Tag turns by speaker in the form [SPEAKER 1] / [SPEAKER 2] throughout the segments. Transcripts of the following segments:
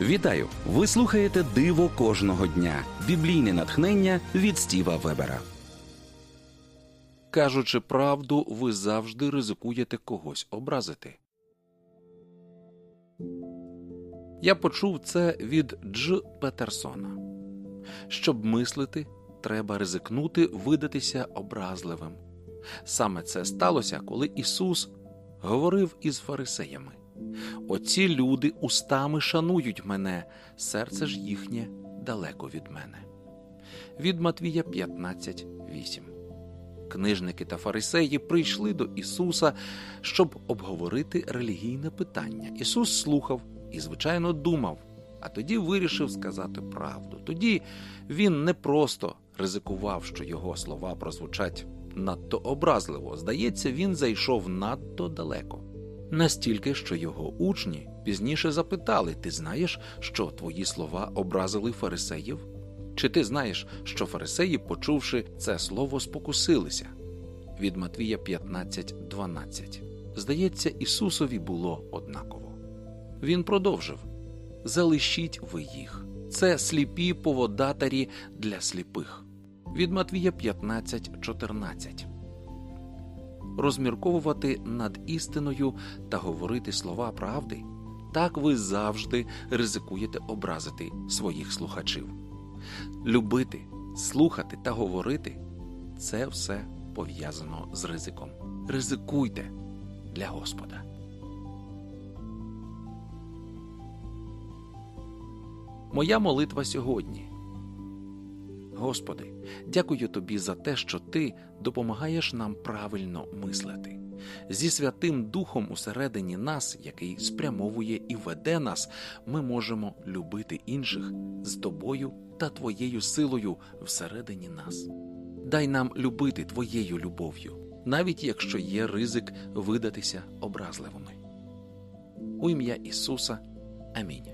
[SPEAKER 1] Вітаю! Ви слухаєте Диво кожного дня. Біблійне натхнення від Стіва Вебера. Кажучи правду, ви завжди ризикуєте когось образити. Я почув це від Дж. Петерсона. Щоб мислити, треба ризикнути видатися образливим. Саме це сталося, коли Ісус говорив із фарисеями. Оці люди устами шанують мене, серце ж їхнє далеко від мене. Від Матвія 15.8 Книжники та фарисеї прийшли до Ісуса, щоб обговорити релігійне питання. Ісус слухав і, звичайно, думав, а тоді вирішив сказати правду. Тоді він не просто ризикував, що його слова прозвучать надто образливо. Здається, він зайшов надто далеко. Настільки, що його учні пізніше запитали: Ти знаєш, що твої слова образили фарисеїв? Чи ти знаєш, що фарисеї, почувши це слово, спокусилися? Від Матвія 15.12 Здається, Ісусові було однаково. Він продовжив Залишіть ви їх. Це сліпі поводатарі для сліпих. Від Матвія 15.14 Розмірковувати над істиною та говорити слова правди. Так ви завжди ризикуєте образити своїх слухачів. Любити, слухати та говорити це все пов'язано з ризиком. Ризикуйте для Господа. Моя молитва сьогодні. Господи, дякую Тобі за те, що Ти допомагаєш нам правильно мислити. Зі Святим Духом усередині нас, який спрямовує і веде нас, ми можемо любити інших з тобою та Твоєю силою всередині нас. Дай нам любити Твоєю любов'ю, навіть якщо є ризик видатися образливими. У ім'я Ісуса. Амінь.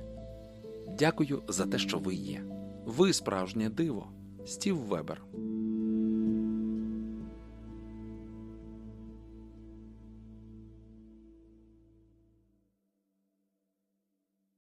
[SPEAKER 1] Дякую за те, що ви є. Ви справжнє диво. Стів Вебер